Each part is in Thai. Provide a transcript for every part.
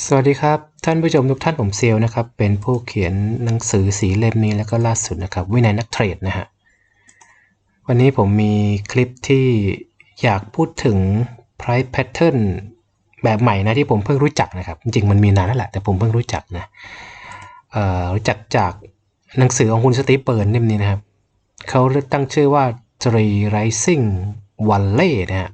สวัสดีครับ ท่านผู้ชมทุกท่านผมเซลนะครับ เป็นผู้เขียนหนังสือสีเล่มนี้แล้วก็ล่าสุดนะครับ วินัยนักเทรดนะฮะวันนี้ผมมีคลิปที่อยากพูดถึง price pattern แบบใหม่นะที่ผมเพิ่งรู้จักนะครับ จริงมันมีนานแล้วแหละแต่ผมเพิ่งรู้จักนะรู้จักจากหนังสือของคุณสตีเปิร์นเล่มนี้นะครับเขาตั้งชื่อว่า Three Rising Valley นะฮะ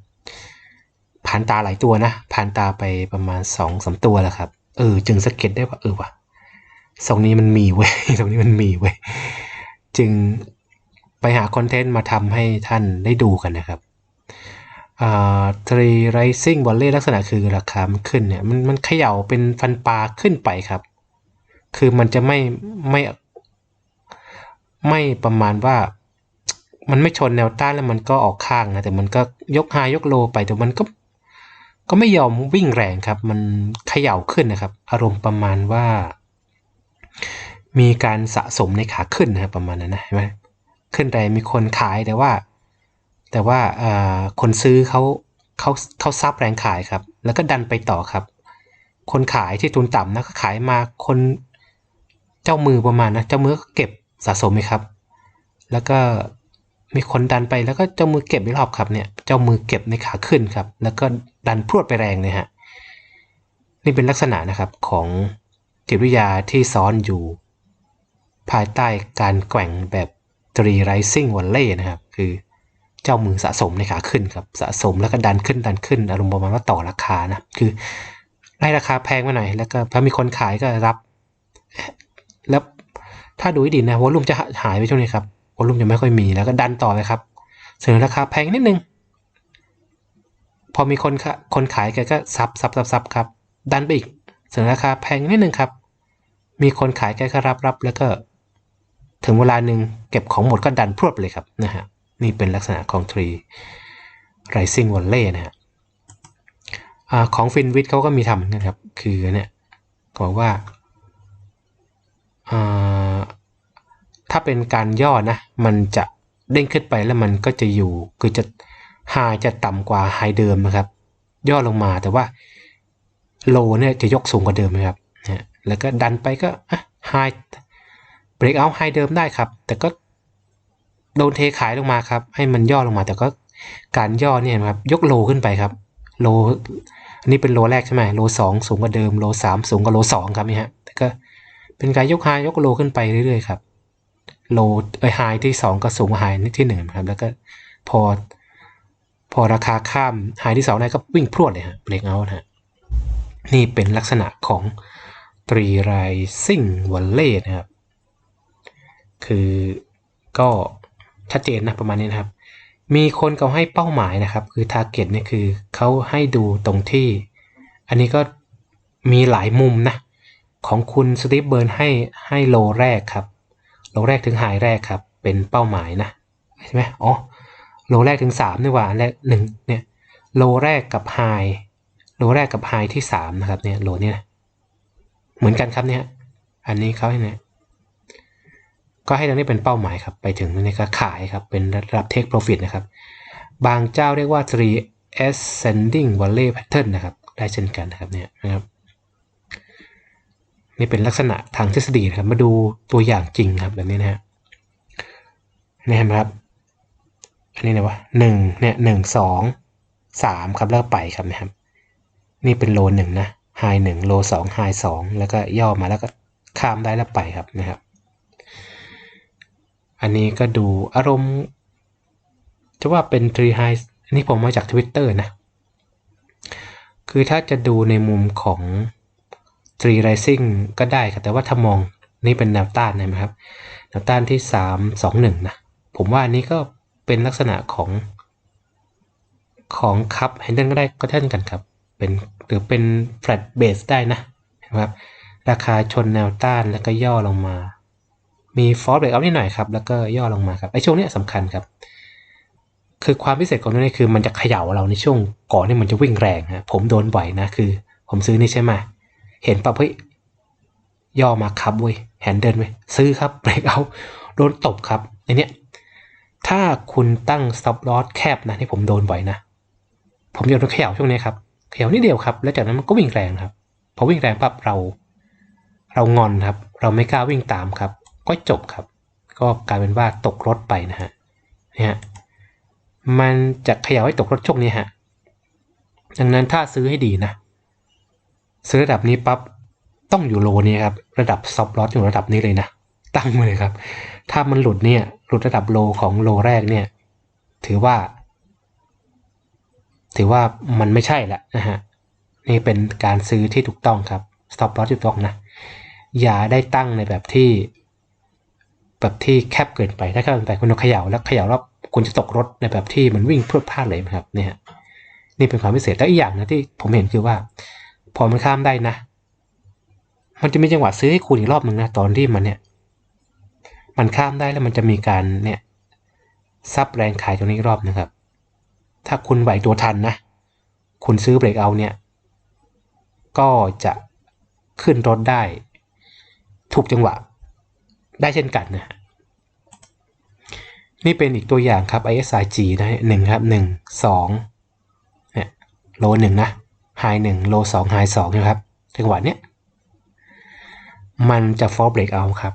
ผ่านตาหลายตัวนะผ่านตาไปประมาณ2องสตัวแล้วครับ เออ จึงสะเก็ตได้ว่าเออว่ะทรงนี้มันมีเว้ยตรงนี้มันมีเว้ยจึงไปหาคอนเทนต์มาทำให้ท่านได้ดูกันนะครับอ่าทรีไรซิ่งบอลเล่ลักษณะคือราคามันขึ้นเนี่ยมันมันเขย่าเป็นฟันปลาขึ้นไปครับ คือมันจะไม่ไม่ไม่ประมาณว่า มันไม่ชนแนวต้านแล้วมันก็ออกข้างนะแต่มันก็ยกไฮยกโลไปแต่มันก็ ก็ไม่ยอมวิ่งแรงครับ มันเขย่าขึ้นนะครับ อารมณ์ประมาณว่า มีการสะสมในขาขึ้นนะครับประมาณนั้นนะเห็นไหมขึ้นแรงมีคนขายแต่ว่า แต่ว่าคนซื้อเขาเขาเขาซับแรงขายครับ แล้วก็ดันไปต่อครับ คนขายที่ทุนต่ำนะก็ขายมาคนเจ้ามือประมาณนะเจ้ามือก็เก็บสะสมไหมครับ แล้วก็ มีคนดันไปแล้วก็เจ้ามือเก็บอีกรอบครับเนี่ยเจ้ามือเก็บในขาขึ้นครับ แล้วก็ดันพรวดไปแรงเลยฮะนี่เป็นลักษณะนะครับของจิตวิทยาที่ซ้อนอยู่ ภายใต้การแกว่งแบบตรีไรซิ่งวันเล่นะครับ คือเจ้ามือสะสมในขาขึ้นครับสะสมแล้วก็ดันขึ้นดันขึ้น อารมณ์ประมาณว่าต่อราคานะคือไล่ราคาแพงมาหน่อยแล้วก็พอมีคนขายก็รับ แล้วถ้าดูดีนะวอลุ่มจะหายไปช่วงนี้ครับ วอลุ่มจะไม่ค่อยมีแล้วก็ดันต่อเลยครับเสนอราคาแพงนิดนึง พอมีคนคนขายแกก็ซับซับซับซับครับ ดันไปอีกเสนอราคาแพงนิดนึงครับ มีคนขายแกก็รับรับแล้วก็ ถึงเวลาหนึ่งเก็บของหมดก็ดันพรวดไปเลยครับนะฮะนี่เป็นลักษณะของ Tree Rising Valley นะฮะอของฟินวิทเขาก็มีทำเหมือนกันครับ คือเนี่ยบอกว่าอ่า ถ้าเป็นการย่อนะ มันจะเด้งขึ้นไปแล้วมันก็จะอยู่ คือจะไฮจะต่ำกว่าไฮเดิมนะครับ ย่อลงมาแต่ว่าโลเนี่ยจะยกสูงกว่าเดิมนะครับแล้วก็ดันไปก็ไฮเบรกเอาไฮเดิมได้ครับ แต่ก็โดนเทขายลงมาครับ ให้มันย่อลงมา แต่ก็การย่อเนี่ยนะครับยกโลขึ้นไปครับ โลอันนี้เป็นโลแรกใช่ไหมโลสองสูงกว่าเดิม โลสามสูงกว่าโลสองครับนี่ฮะแต่ก็เป็นการยกไฮยกโลขึ้นไปเรื่อยๆครับ โลไอไฮที่สองก็สูงกว่าไฮที่หนึ่งครับ แล้วก็พอ พอราคาข้ามไฮที่สองได้ก็วิ่งพรวดเลยฮะเบรกเอาท์ฮะนี่เป็นลักษณะของตรีไรซิ่งวัลเล่นะครับ คือก็ชัดเจนนะประมาณนี้นะครับ มีคนเขาให้เป้าหมายนะครับ คือ t a r g e t เนี่ยคือเขาให้ดูตรงที่ อันนี้ก็มีหลายมุมนะ ของคุณสตีฟเบิร์นให้ให้โลแรกครับ โลแรกถึงไฮแรกครับ เป็นเป้าหมายนะใช่ไหมอ๋อโลแรกถึง3นี่หว่าอันแรกหนึ่งเนี่ยโลแรกกับไฮโลแรกกับไฮที่3นะครับเนี่ยโลเนี่ยเหมือนกันครับเนี่ยอันนี้เขาให้เนี่ยก็ให้ตรงนี้เป็นเป้าหมายครับ ไปถึงนี่ก็ขายครับ เป็นระดับ take profit นะครับ บางเจ้าเรียกว่า three ascending valley pattern นะครับ ได้เช่นกันนะครับเนี่ยนะครับ นี่เป็นลักษณะทางทฤษฎีนะครับ มาดูตัวอย่างจริงครับแบบนี้นะฮะนี่เห็นไหมครับ อันนี้นะวะหนึ่งเนี่ยหนึ่งสองสามครับแล้วไปครับนะครับ นี่เป็นโลหนึ่งนะไฮหนึ่งโลสองไฮสองแล้วก็ย่อมาแล้วก็ข้ามได้แล้วไปครับนะครับ อันนี้ก็ดูอารมณ์จะว่าเป็น tree high อันนี้ผมมาจาก Twitter นะ คือถ้าจะดูในมุมของ Tree Rising ก็ได้ครับแต่ว่าถ้ามองนี่เป็นแนวต้านนะครับ แนวต้านที่ 3 2 1 นะ ผมว่าอันนี้ก็เป็นลักษณะของของคัพแฮนเดิลก็ได้ก็เช่นกันครับ เป็นหรือเป็น flat base ได้นะนะครับ ราคาชนแนวต้านแล้วก็ย่อลงมา มีฟอร์ b เบรกเอานิดหน่อยครับ แล้วก็ย่อลงมาครับไอช่วงนี้สำคัญครับ คือความพิเศษของตัวนี้คือมันจะเขย่าเราในช่วงก่อนที่มันจะวิ่งแรงฮะผมโดนบ่อยนะคือ ผมซื้อนี่ใช่ไหม เห็นปั๊บเฮ้ยย่อมาครับเว้ยแฮนเดิลเว้ยซื้อครับเบรกเอาโดนตบครับในเนี้ยถ้าคุณตั้ง stop loss แคบนะที่ผมโดนบ่อยนะ ผมจะโดนเขย่าช่วงนี้ครับเขย่านิดเดียวครับ แล้วจากนั้นมันก็วิ่งแรงครับพอวิ่งแรงปั๊บเรา เรางอนครับ เราไม่กล้าวิ่งตามครับ ก็จบครับ ก็กลายเป็นว่าตกรถไปนะฮะเนี่ยมันจะเขย่าให้ตกรถช่วงนี้ฮะดังนั้นถ้าซื้อให้ดีนะ ซื้อระดับนี้ปั๊บต้องอยู่โลนี้ครับระดับซอฟลอสอยู่ระดับนี้เลยนะตั้งมาเลยครับ ถ้ามันหลุดเนี่ยหลุดระดับโลของโลแรกเนี่ย ถือว่า ถือว่ามันไม่ใช่ละนะฮะนี่เป็นการซื้อที่ถูกต้องครับ stop loss ถูกต้องนะ อย่าได้ตั้งในแบบที่ แบบที่แคบเกินไป ถ้าแคบเกินไปคุณเอาเขย่าแล้วเขย่าแล้วคุณจะตกรถในแบบที่มันวิ่งเพรวดพลาดเลยครับ เนี่ย นี่เป็นความพิเศษแล้วอีกอย่างนะที่ผมเห็นคือว่า พอมันข้ามได้นะ มันจะมีจังหวะซื้อให้คุณอีกรอบหนึ่งนะตอนที่มันเนี่ย มันข้ามได้แล้วมันจะมีการเนี่ยซับแรงขายตรงนี้รอบนะครับ ถ้าคุณไหวตัวทันนะ คุณซื้อเบรกเอาเนี่ย ก็จะขึ้นรถได้ถูกจังหวะ ได้เช่นกันนะฮะนี่เป็นอีกตัวอย่างครับ ISIG นะหนึ่งครับหนึ่งสองเนี่ยโลหนึ่งนะ ไฮหนึ่งโลสองไฮสองนะครับจังหวะเนี้ยมันจะ fall break out ครับ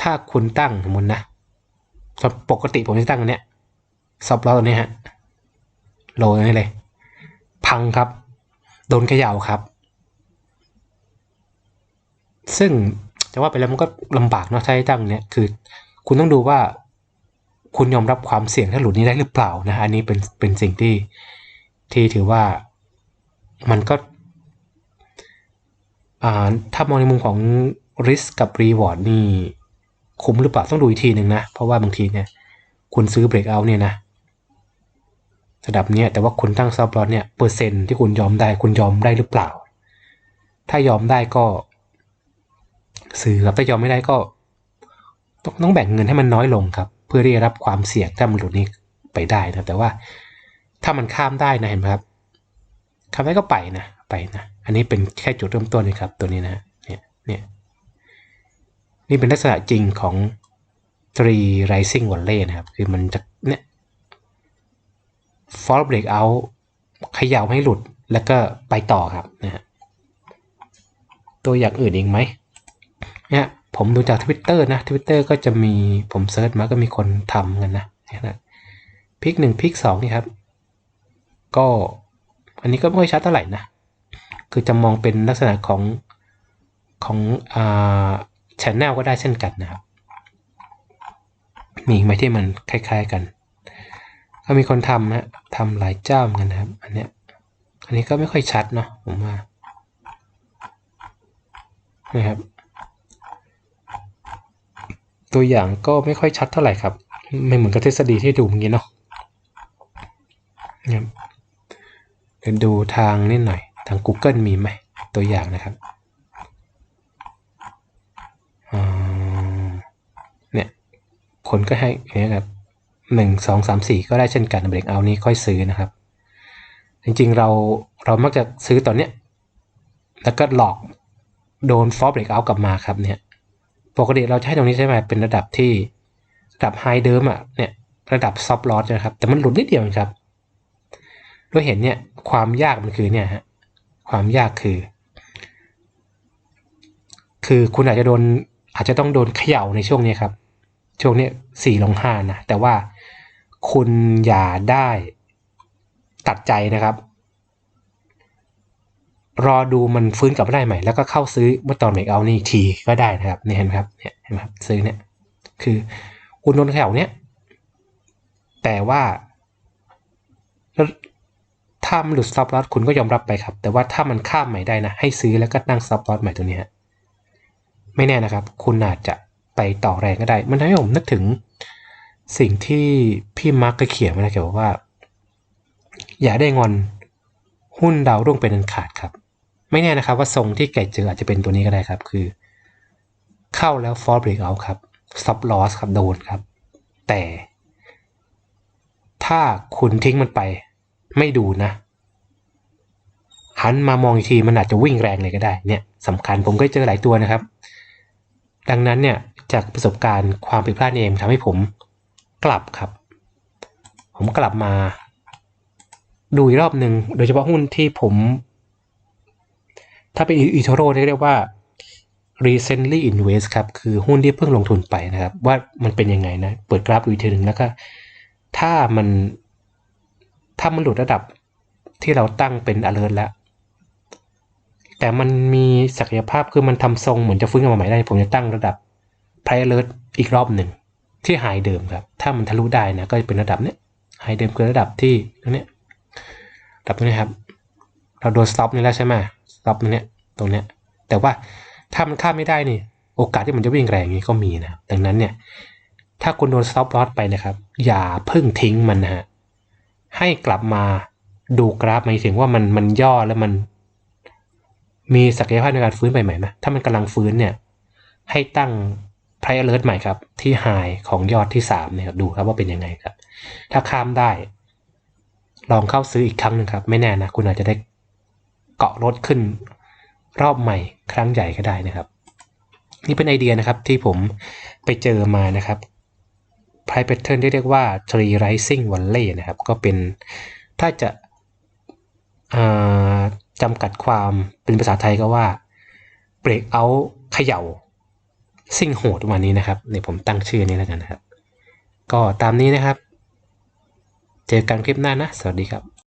ถ้าคุณตั้งสมมตินะปกติผมจะตั้งอันเนี้ยซอฟต์ลอตัวนี้ฮะโลนี้เลย พังครับ โดนเขย่าครับ ซึ่งจะว่าไปแล้วมันก็ลำบากเนาะถ้าให้ตั้งเนี้ยคือ คุณต้องดูว่า คุณยอมรับความเสี่ยงถ้าหลุดนี้ได้หรือเปล่านะอันนี้เป็นเป็นสิ่งที่ที่ถือว่า มันก็ถ้ามองในมุมของ risk กับ reward นี่คุ้มหรือเปล่าต้องดูอีกทีหนึ่งนะ เพราะว่าบางทีเนี่ยคุณซื้อ break out เนี่ยนะระดับเนี้ยแต่ว่าคุณตั้ง stop loss เนี่ยเปอร์เซ็นต์ที่คุณยอมได้คุณยอมได้หรือเปล่า ถ้ายอมได้ก็ซื้อครับถ้ายอมไม่ได้ก็ ต้องต้องแบ่งเงินให้มันน้อยลงครับ เพื่อที่จะรับความเสี่ยงถ้ามันหลุดนี้ไปได้นะแต่ว่าถ้ามันข้ามได้นะเห็นไหมครับ ข้ามได้ก็ไปนะไปนะ อันนี้เป็นแค่จุดเริ่มต้นนะครับ ตัวนี้นะเนี่ยเนี่ยนี่เป็นลักษณะจริงของ three rising volley นะครับ คือมันจะเนี่ย fall break out ขย่าให้หลุดแล้วก็ไปต่อครับนะฮะตัวอย่างอื่นอีกไหมเนี่ยผมดูจาก Twitter นะ Twitter ก็จะมีผมเซิร์ชมาก็มีคนทำกันนะนะพิกหนึ่งพิกสองนี่ครับ ก็ อันนี้ก็ไม่ค่อยชัดเท่าไหร่นะ คือจะมองเป็นลักษณะของของอ่าชแนลก็ได้เช่นกันนะครับ มีไหมที่มันคล้ายๆกัน ก็มีคนทำนะทำหลายเจ้าเหมือนกันนะครับ อันเนี้ย อันนี้ก็ไม่ค่อยชัดเนาะผมว่า นะครับ ตัวอย่างก็ไม่ค่อยชัดเท่าไหร่ครับ ไม่เหมือนกับทฤษฎีที่ดูเมื่อกี้เนาะนะครับ ดูทางนิดหน่อย ทาง Google มีไหมตัวอย่างนะครับเนี่ยคนก็ให้เนี่ยครับหนึ่งสองสามสี่ก็ได้เช่นกันเบรกเอานี้ค่อยซื้อนะครับ จริงๆเราเรามักจะซื้อตอนเนี้ยแล้วก็หลอกโดนฟอร์เบรกเอากลับมาครับเนี่ยปกติเราให้ตรงนี้ใช่ไหมเป็นระดับที่ระดับไฮเดิมอะเนี่ยระดับซอฟลอสนะครับ แต่มันหลุดนิดเดียวครับ ด้วยเห็นเนี่ยความยากมันคือเนี่ยฮะความยากคือ คือคุณอาจจะโดนอาจจะต้องโดนเขย่าในช่วงนี้ครับ ช่วงนี้สี่ลงห้านะ แต่ว่าคุณอย่าได้ตัดใจนะครับ รอดูมันฟื้นกลับมาได้ใหม่ แล้วก็เข้าซื้อเมื่อตอนเมกเอานี่ทีก็ได้นะครับนี่เห็นไหมครับเนี่ยเห็นไหมครับซื้อเนี่ย คือคุณโดนเขย่าเนี่ยแต่ว่า ถ้ามันหลุด stop loss คุณก็ยอมรับไปครับ แต่ว่าถ้ามันข้ามใหม่ได้นะ ให้ซื้อแล้วก็ตั้ง stop loss ใหม่ตัวนี้ไม่แน่นะครับ คุณอาจจะไปต่อแรงก็ได้ มันทำให้ผมนึกถึงสิ่งที่พี่มาร์กเขียนนะเกี่ยวกับว่า อย่าได้งอนหุ้นดาวรุ่งเป็นอันขาดครับ ไม่แน่นะครับว่าทรงที่แกเจออาจจะเป็นตัวนี้ก็ได้ครับ คือ เข้าแล้ว fall break out ครับ stop loss ครับโดนครับ แต่ ถ้าคุณทิ้งมันไป ไม่ดูนะหันมามองอีกทีมันอาจจะวิ่งแรงเลยก็ได้เนี่ยสำคัญผมก็เจอหลายตัวนะครับ ดังนั้นเนี่ยจากประสบการณ์ความผิดพลาดเองทำให้ผมกลับครับ ผมกลับมา ดูอีกรอบหนึ่งโดยเฉพาะหุ้นที่ผม ถ้าเป็นอีโทโร่เรียกว่า recently invest ครับ คือหุ้นที่เพิ่งลงทุนไปนะครับ ว่ามันเป็นยังไงนะ เปิดกราฟดูอีกทีหนึ่งแล้วก็ ถ้ามัน ถ้ามันหลุดระดับที่เราตั้งเป็น alert แล้ว แต่มันมีศักยภาพคือมันทำทรงเหมือนจะฟื้นกลับมาใหม่ได้ ผมจะตั้งระดับ price alert อีกรอบหนึ่งที่หายเดิมครับ ถ้ามันทะลุได้นะก็จะเป็นระดับเนี้ยหายเดิมคือระดับที่ตรงเนี้ยระดับตรงนี้ครับ เราโดน stop นี่แล้วใช่ไหม stop ตรงเนี้ยตรงเนี้ย แต่ว่าถ้ามันข้ามไม่ได้นี่ โอกาสที่มันจะวิ่งแรงอย่างนี้ก็มีนะ ดังนั้นเนี่ย ถ้าคุณโดน stop loss ไปนะครับ อย่าเพิ่งทิ้งมันนะฮะ ให้กลับมาดูกราฟหมายถึงว่ามันมันย่อแล้วมัน มีศักยภาพในการฟื้นไปใหม่ไหมถ้ามันกำลังฟื้นเนี่ย ให้ตั้ง price alert ใหม่ครับ ที่ high ของยอดที่3เนี่ยดูครับว่าเป็นยังไงครับ ถ้าข้ามได้ ลองเข้าซื้ออีกครั้งหนึ่งครับ ไม่แน่นะ คุณอาจจะได้เกาะรถขึ้นรอบใหม่ครั้งใหญ่ก็ได้นะครับ นี่เป็นไอเดียนะครับที่ผมไปเจอมานะครับ price pattern ที่เรียกว่า tree rising valley นะครับ ก็เป็นถ้าจะาจำกัดความเป็นภาษาไทยก็ว่า break out เขย่า ซิ่งโหดวันนี้นะครับเนี่ยผมตั้งชื่อนี้แล้วกันนะครับ ก็ตามนี้นะครับ เจอกันคลิปหน้านะ สวัสดีครับ